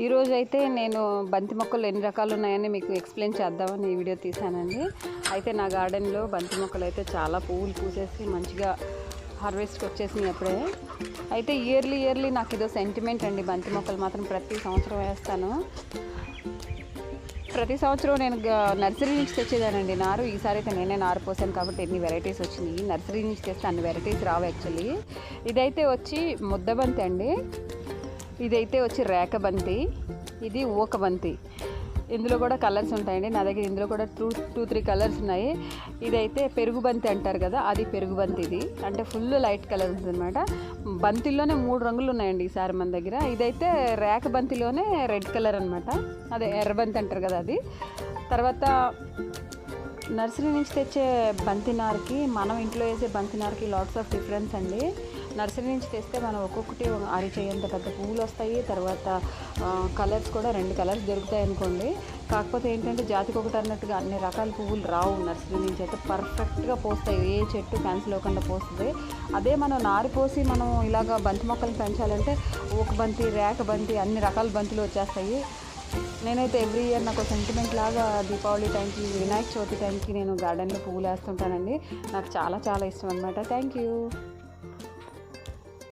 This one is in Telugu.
ఈరోజు అయితే నేను బంతి మొక్కలు ఎన్ని రకాలు ఉన్నాయని మీకు ఎక్స్ప్లెయిన్ చేద్దామని ఈ వీడియో తీశానండి. అయితే నా గార్డెన్లో బంతి మొక్కలు అయితే చాలా పువ్వులు పూసేసి మంచిగా హార్వెస్ట్కి వచ్చేసినాయి అప్పుడే. అయితే ఇయర్లీ ఇయర్లీ నాకు ఇదో సెంటిమెంట్ అండి బంతి మొక్కలు మాత్రం ప్రతి సంవత్సరం వేస్తాను. ప్రతి సంవత్సరం నేను నర్సరీ నుంచి తెచ్చేదానండి నారు. ఈసారి అయితే నేనే నారు పోసాను కాబట్టి ఎన్ని వెరైటీస్ వచ్చినాయి. నర్సరీ నుంచి తెస్తే అన్ని వెరైటీస్ రావు యాక్చువల్లీ. ఇదైతే వచ్చి ముద్దబంతి అండి. ఇదైతే వచ్చి రేఖ బంతి. ఇది ఊకబంతి ఇందులో కూడా కలర్స్ ఉంటాయండి. నా దగ్గర ఇందులో కూడా టూ టూ త్రీ కలర్స్ ఉన్నాయి. ఇదైతే పెరుగుబంతి అంటారు కదా అది పెరుగుబంతి ఇది. అంటే ఫుల్ లైట్ కలర్ ఉంటుంది అనమాట బంతిలోనే మూడు రంగులు ఉన్నాయండి ఈసారి మన దగ్గర. ఇదైతే రేఖ బంతిలోనే రెడ్ కలర్ అనమాట అదే ఎర్రబంతి అంటారు కదా అది. తర్వాత నర్సరీ నుంచి తెచ్చే బంతినార్కి మనం ఇంట్లో వేసే బంతినార్కి లాట్స్ ఆఫ్ డిఫరెన్స్ అండి. నర్సరీ నుంచి తెస్తే మనం ఒక్కొక్కటి అరిచేయంత పెద్ద పువ్వులు వస్తాయి. తర్వాత కలర్స్ కూడా రెండు కలర్స్ దొరుకుతాయి అనుకోండి. కాకపోతే ఏంటంటే జాతికి ఒకటి అన్నట్టుగా అన్ని రకాల పువ్వులు రావు నర్సరీ నుంచి అయితే. పర్ఫెక్ట్గా పోస్తాయి. ఏ చెట్టు క్యాన్సిల్ అవ్వకుండా పోస్తుంది. అదే మనం నారు పోసి మనం ఇలాగ బంతి మొక్కలు పెంచాలంటే ఒక బంతి రేక బంతి అన్ని రకాల బంతులు వచ్చేస్తాయి. నేనైతే ఎవ్రీ ఇయర్ నాకు సెంటిమెంట్ లాగా దీపావళి టైంకి వినాయక చవితి టైంకి నేను గార్డెన్లో పువ్వులు వేస్తుంటానండి. నాకు చాలా చాలా ఇష్టం అనమాట థ్యాంక్ యూ.